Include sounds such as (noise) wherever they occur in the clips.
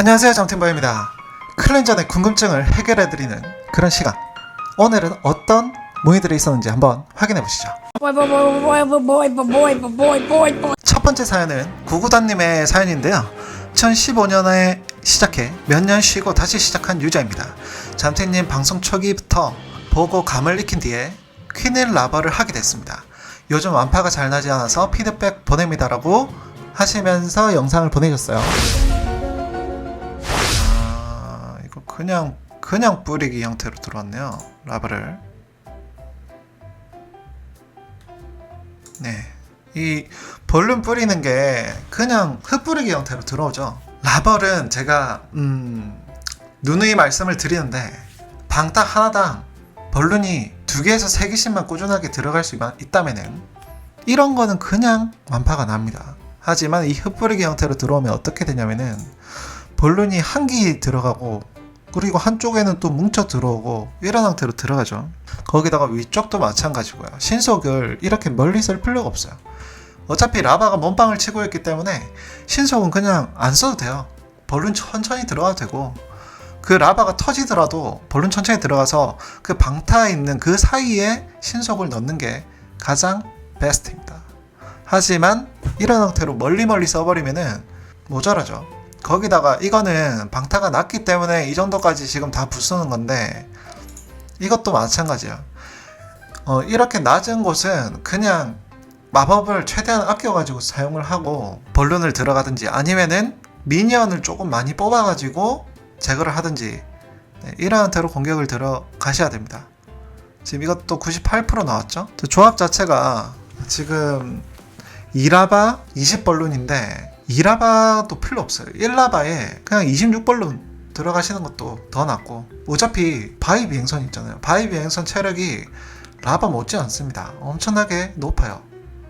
안녕하세요 정팀바입니다. 클랜전의 궁금증을 해결해드리는 그런 시간. 오늘은 어떤 무늬들이 있었는지 한번 확인해보시죠. 첫 번째 사연은 구구단님의 사연인데요. 2015년에 시작해 몇 년 쉬고 다시 시작한 유저입니다. 잠태님 방송 초기부터 보고 감을 익힌 뒤에 퀸일 라버를 하게 됐습니다. 요즘 완파가 잘 나지 않아서 피드백 보냅니다라고 하시면서 영상을 보내셨어요. 그냥 그냥 뿌리기 형태로 들어왔네요 라버를 네. 이 볼륨 뿌리는 게 그냥 흩뿌리기 형태로 들어오죠. 라벌은 제가 음 누누이 말씀을 드리는데 방딱 하나당 벌룬이 두 개에서 세 개씩만 꾸준하게 들어갈 수 있- 있다면은 이런 거는 그냥 완파가 납니다. 하지만 이 흩뿌리기 형태로 들어오면 어떻게 되냐면은 벌룬이 한개 들어가고 그리고 한쪽에는 또 뭉쳐 들어오고 이런 형태로 들어가죠. 거기다가 위쪽도 마찬가지고요. 신속을 이렇게 멀리 쓸 필요가 없어요. 어차피 라바가 몸빵을 치고 있기 때문에 신속은 그냥 안 써도 돼요. 벌룬 천천히 들어가도 되고 그 라바가 터지더라도 벌룬 천천히 들어가서 그 방타에 있는 그 사이에 신속을 넣는 게 가장 베스트입니다. 하지만 이런 형태로 멀리 멀리 써버리면은 모자라죠. 거기다가 이거는 방타가 낮기 때문에 이 정도까지 지금 다 부수는 건데 이것도 마찬가지야. 어, 이렇게 낮은 곳은 그냥 마법을 최대한 아껴가지고 사용을 하고 벌룬을 들어가든지 아니면은 미니언을 조금 많이 뽑아가지고 제거를 하든지 네, 이런 형태로 공격을 들어가셔야 됩니다. 지금 이것도 98% 나왔죠? 저 조합 자체가 지금 2라바 20 벌룬인데 2라바도 필요 없어요. 1라바에 그냥 26벌룬 들어가시는 것도 더 낫고 어차피 바위 비행선 있잖아요. 바위 비행선 체력이 라바 못지 않습니다. 엄청나게 높아요.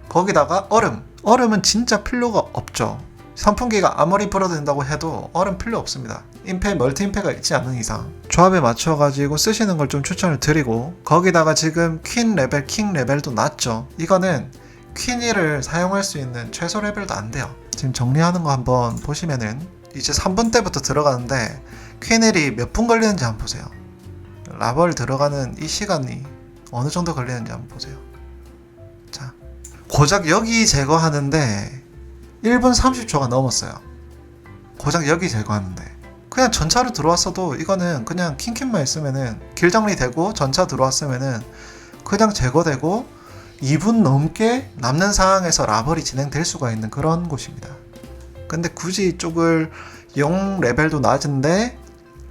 거기다가 얼음. 얼음은 진짜 필요가 없죠. 선풍기가 아무리 불어된다고 해도 얼음 필요 없습니다. 임페, 멀티 임페가 있지 않은 이상 조합에 맞춰가지고 쓰시는 걸 좀 추천을 드리고 거기다가 지금 퀸 레벨, 킹 레벨도 낮죠. 이거는 퀸이를 사용할 수 있는 최소 레벨도 안 돼요. 지금 정리하는 거 한번 보시면은 이제 3분 때부터 들어가는데 퀸일이 몇 분 걸리는지 한번 보세요. 라벌 들어가는 이 시간이 어느 정도 걸리는지 한번 보세요. 자, 고작 여기 제거하는데 1분 30초가 넘었어요. 고작 여기 제거하는데 그냥 전차로 들어왔어도 이거는 그냥 킹킹만 있으면은 길 정리되고 전차 들어왔으면은 그냥 제거되고 2분 넘게 남는 상황에서 라벌이 진행될 수가 있는 그런 곳입니다. 근데 굳이 이쪽을 0 레벨도 낮은데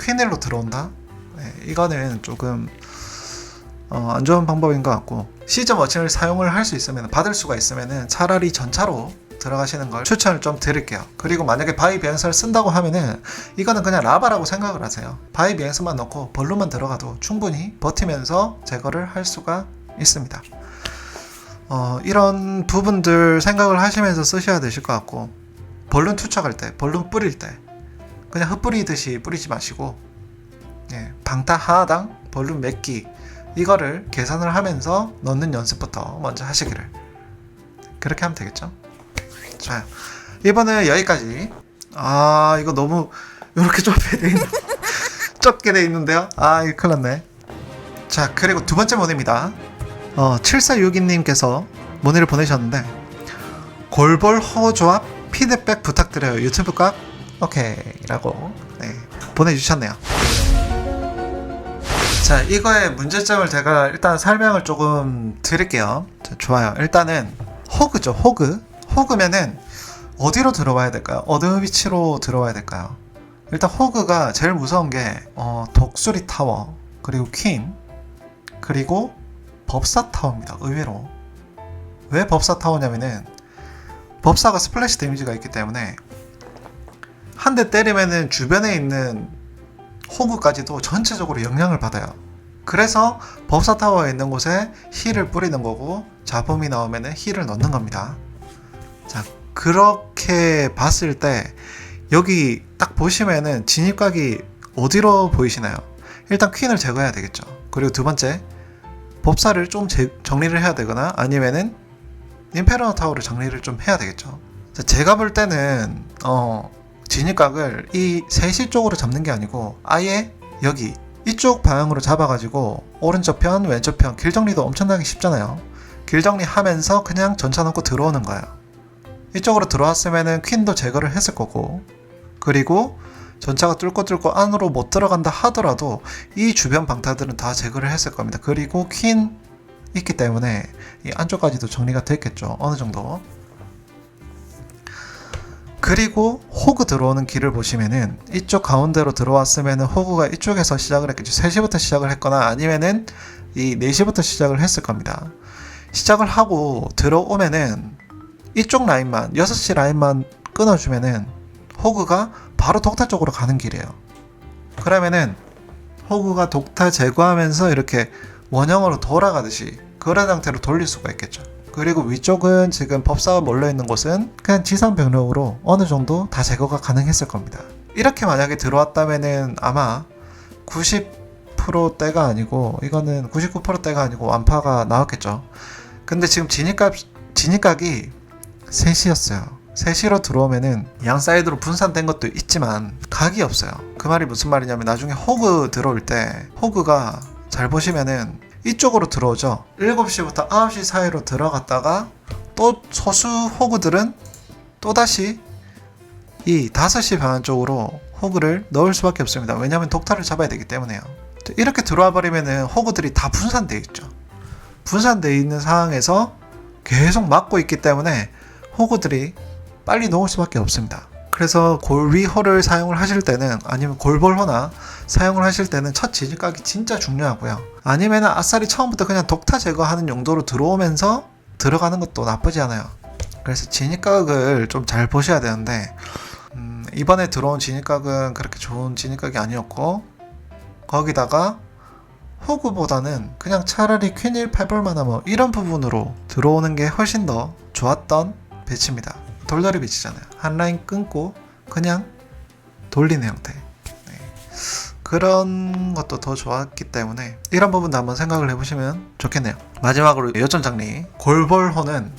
퀸일로 들어온다? 네, 이거는 조금 어, 안 좋은 방법인 것 같고 시저 머신을 사용을 할 수 있으면 받을 수가 있으면은 차라리 전차로 들어가시는 걸 추천을 좀 드릴게요. 그리고 만약에 바위 비행선을 쓴다고 하면은 이거는 그냥 라바라고 생각을 하세요. 바위 비행선만 넣고 벌루만 들어가도 충분히 버티면서 제거를 할 수가 있습니다. 어, 이런 부분들 생각을 하시면서 쓰셔야 되실 것 같고 벌룬 투척할 때, 벌룬 뿌릴 때 그냥 흩뿌리듯이 뿌리지 마시고 예, 방타 하나당 벌룬 몇 기 이거를 계산을 하면서 넣는 연습부터 먼저 하시기를 그렇게 하면 되겠죠? 좋아요. 이번에 여기까지. 아 이거 너무 이렇게 (laughs) 좁게 돼 있는 좁게 돼 있는데요. 아 이거 큰일 났네. 자 그리고 두 번째 모네입니다. 어 7462님께서 모네를 보내셨는데 골볼 허 조합 피드백 부탁드려요. 유튜브 각 오케이라고 네, 보내주셨네요. 자, 이거의 문제점을 제가 일단 설명을 조금 드릴게요. 자, 좋아요. 일단은 호그죠, 호그. 호그면은 어디로 들어와야 될까요? 어느 위치로 들어와야 될까요? 일단 호그가 제일 무서운 게 어, 독수리 타워, 그리고 퀸, 그리고 법사 타워입니다. 의외로. 왜 법사 타워냐면은 법사가 스플래시 데미지가 있기 때문에 한 대 때리면은 주변에 있는 호구까지도 전체적으로 영향을 받아요. 그래서 법사 타워에 있는 곳에 힐을 뿌리는 거고 잡음이 나오면은 힐을 넣는 겁니다. 자 그렇게 봤을 때 여기 딱 보시면은 진입각이 어디로 보이시나요? 일단 퀸을 제거해야 되겠죠. 그리고 두 번째 법사를 좀 제- 정리를 해야 되거나 아니면은 임페르노 타워를 정리를 좀 해야 되겠죠. 자, 제가 볼 때는 어 진입각을 이 3시 쪽으로 잡는 게 아니고 아예 여기 이쪽 방향으로 잡아가지고 오른쪽 편 왼쪽 편 길 정리도 엄청나게 쉽잖아요. 길 정리하면서 그냥 전차 놓고 들어오는 거예요 이쪽으로 들어왔으면은 퀸도 제거를 했을 거고. 그리고 전차가 뚫고 뚫고 안으로 못 들어간다 하더라도 이 주변 방타들은 다 제거를 했을 겁니다. 그리고 퀸 있기 때문에 이 안쪽까지도 정리가 됐겠죠. 어느 정도. 그리고 호그 들어오는 길을 보시면은 이쪽 가운데로 들어왔으면은 호그가 이쪽에서 시작을 했겠죠. 3시부터 시작을 했거나 아니면은 이 4시부터 시작을 했을 겁니다. 시작을 하고 들어오면은 이쪽 라인만 6시 라인만 끊어주면은 호그가 바로 독타 쪽으로 가는 길이에요 그러면은 호그가 독타 제거하면서 이렇게 원형으로 돌아가듯이 그런 상태로 돌릴 수가 있겠죠. 그리고 위쪽은 지금 법사가 몰려 있는 곳은 그냥 지상 병력으로 어느 정도 다 제거가 가능했을 겁니다. 이렇게 만약에 들어왔다면은 아마 90%대가 아니고 이거는 99%대가 아니고 완파가 나왔겠죠. 근데 지금 진입각 진입각이 3시였어요. 3시로 들어오면은 양 사이드로 분산된 것도 있지만 각이 없어요. 그 말이 무슨 말이냐면 나중에 호그 들어올 때 호그가 잘 보시면은 이쪽으로 들어오죠. 7시부터 9시 사이로 들어갔다가 또 소수 호그들은 또다시 이 5시 방향 쪽으로 호그를 넣을 수밖에 없습니다. 왜냐하면 독타를 잡아야 되기 때문에요. 이렇게 들어와 버리면은 호그들이 다 분산되어 있죠. 분산되어 있는 상황에서 계속 막고 있기 때문에 호그들이 빨리 넣을 수밖에 없습니다. 그래서 골위호를 사용을 하실 때는 아니면 골볼호나 사용을 하실 때는 첫 진입각이 진짜 중요하고요. 아니면 아싸리 처음부터 그냥 독타 제거하는 용도로 들어오면서 들어가는 것도 나쁘지 않아요. 그래서 진입각을 좀 잘 보셔야 되는데 음, 이번에 들어온 진입각은 그렇게 좋은 진입각이 아니었고 거기다가 호구보다는 그냥 차라리 퀸일 8벌마나 뭐 이런 부분으로 들어오는 게 훨씬 더 좋았던 배치입니다. 돌돌이 배치잖아요. 한 라인 끊고 그냥 돌리는 형태. 네. 그런 것도 더 좋았기 때문에 이런 부분도 한번 생각을 해보시면 좋겠네요. 마지막으로 여전 장리 골볼호는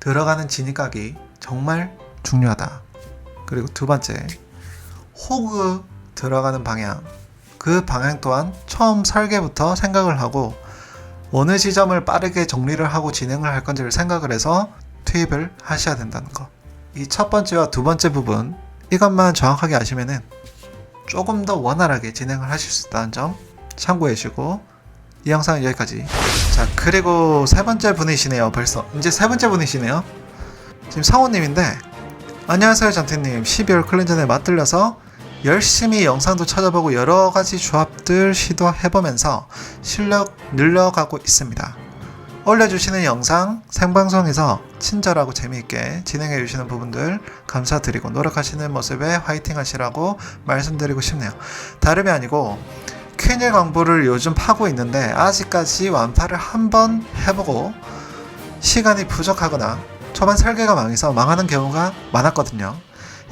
들어가는 진입각이 정말 중요하다. 그리고 두 번째 호그 들어가는 방향 그 방향 또한 처음 설계부터 생각을 하고 어느 지점을 빠르게 정리를 하고 진행을 할 건지를 생각을 해서 투입을 하셔야 된다는 거. 이 첫 번째와 두 번째 부분 이것만 정확하게 아시면은 조금 더 원활하게 진행을 하실 수 있다는 점 참고해 주시고 이 영상은 여기까지. 자 그리고 세 번째 분이시네요. 벌써 이제 세 번째 분이시네요. 지금 상호님인데 안녕하세요 전태님 12월 클렌전에 맞들려서 열심히 영상도 찾아보고 여러 가지 조합들 시도해보면서 실력 늘려가고 있습니다. 올려주시는 영상 생방송에서 친절하고 재미있게 진행해 주시는 부분들 감사드리고 노력하시는 모습에 화이팅 하시라고 말씀드리고 싶네요. 다름이 아니고 퀸일 광부를 요즘 파고 있는데 아직까지 완파를 한 번 해보고 시간이 부족하거나 초반 설계가 망해서 망하는 경우가 많았거든요.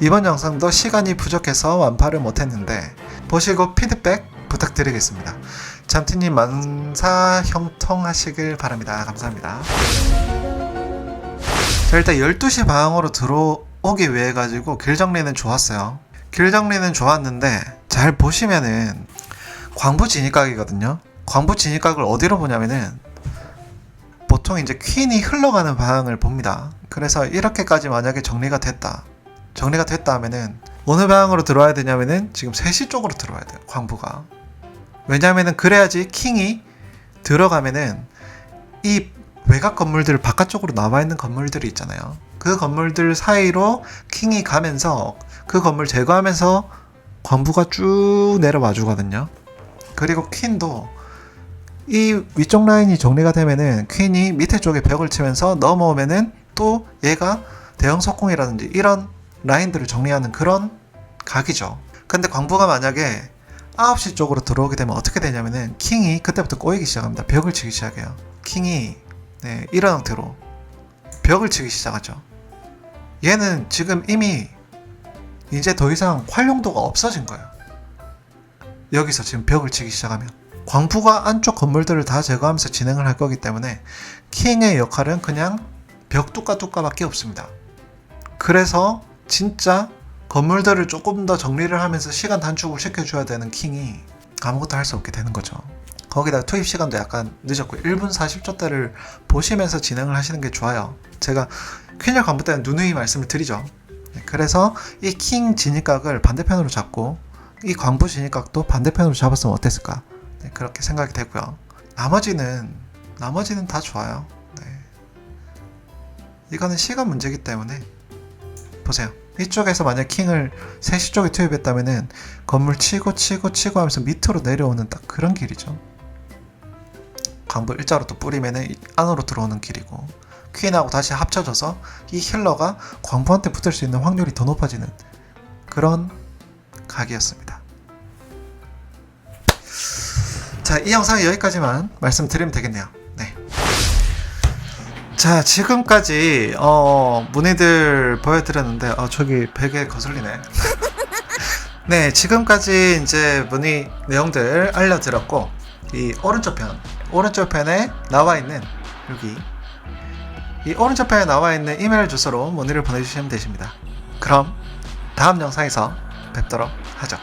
이번 영상도 시간이 부족해서 완파를 못했는데 보시고 피드백 부탁드리겠습니다. 잠티님 만사 형통하시길 바랍니다. 감사합니다. 자 일단 12시 방향으로 들어오기 위해 가지고 길 정리는 좋았어요. 길 정리는 좋았는데 잘 보시면은 광부 진입각이거든요. 광부 진입각을 어디로 보냐면은 보통 이제 퀸이 흘러가는 방향을 봅니다. 그래서 이렇게까지 만약에 정리가 됐다. 정리가 됐다 하면은 어느 방향으로 들어와야 되냐면은 지금 3시 쪽으로 들어와야 돼요. 광부가. 왜냐하면은 그래야지 킹이 들어가면은 이 외곽 건물들 바깥쪽으로 나와 있는 건물들이 있잖아요. 그 건물들 사이로 킹이 가면서 그 건물 제거하면서 광부가 쭉 내려와 주거든요. 그리고 퀸도 이 위쪽 라인이 정리가 되면은 퀸이 밑에 쪽에 벽을 치면서 넘어오면은 또 얘가 대형 석공이라든지 이런 라인들을 정리하는 그런 각이죠. 근데 광부가 만약에 9시 쪽으로 들어오게 되면 어떻게 되냐면은 킹이 그때부터 꼬이기 시작합니다. 벽을 치기 시작해요. 킹이 네, 이런 형태로 벽을 치기 시작하죠. 얘는 지금 이미 이제 더 이상 활용도가 없어진 거예요. 여기서 지금 벽을 치기 시작하면 광부가 안쪽 건물들을 다 제거하면서 진행을 할 거기 때문에 킹의 역할은 그냥 벽 뚜까뚜까밖에 없습니다. 그래서 진짜 건물들을 조금 더 정리를 하면서 시간 단축을 시켜줘야 되는 킹이 아무것도 할 수 없게 되는 거죠. 거기다 투입 시간도 약간 늦었고 1분 40초대를 보시면서 진행을 하시는 게 좋아요. 제가 퀸열 관부 때는 누누이 말씀을 드리죠. 네, 그래서 이 킹 진입각을 반대편으로 잡고 이 광부 진입각도 반대편으로 잡았으면 어땠을까? 네, 그렇게 생각이 되고요. 나머지는 나머지는 다 좋아요. 네. 이거는 시간 문제이기 때문에 보세요. 이쪽에서 만약 킹을 3시 쪽에 투입했다면은 건물 치고 치고 치고 하면서 밑으로 내려오는 딱 그런 길이죠. 광부 일자로 또 뿌리면은 이- 안으로 들어오는 길이고 퀸하고 다시 합쳐져서 이 힐러가 광부한테 붙을 수 있는 확률이 더 높아지는 그런 각이었습니다. 자, 이 영상은 여기까지만 말씀드리면 되겠네요. 네. 자, 지금까지 어, 문의들 보여드렸는데 어, 저기 베개 거슬리네. (laughs) 네, 지금까지 이제 문의 내용들 알려드렸고 이 오른쪽 편, 오른쪽 편에 나와 있는 여기 이 오른쪽 편에 나와 있는 이메일 주소로 문의를 보내주시면 되십니다. 그럼 다음 영상에서 뵙도록 하죠.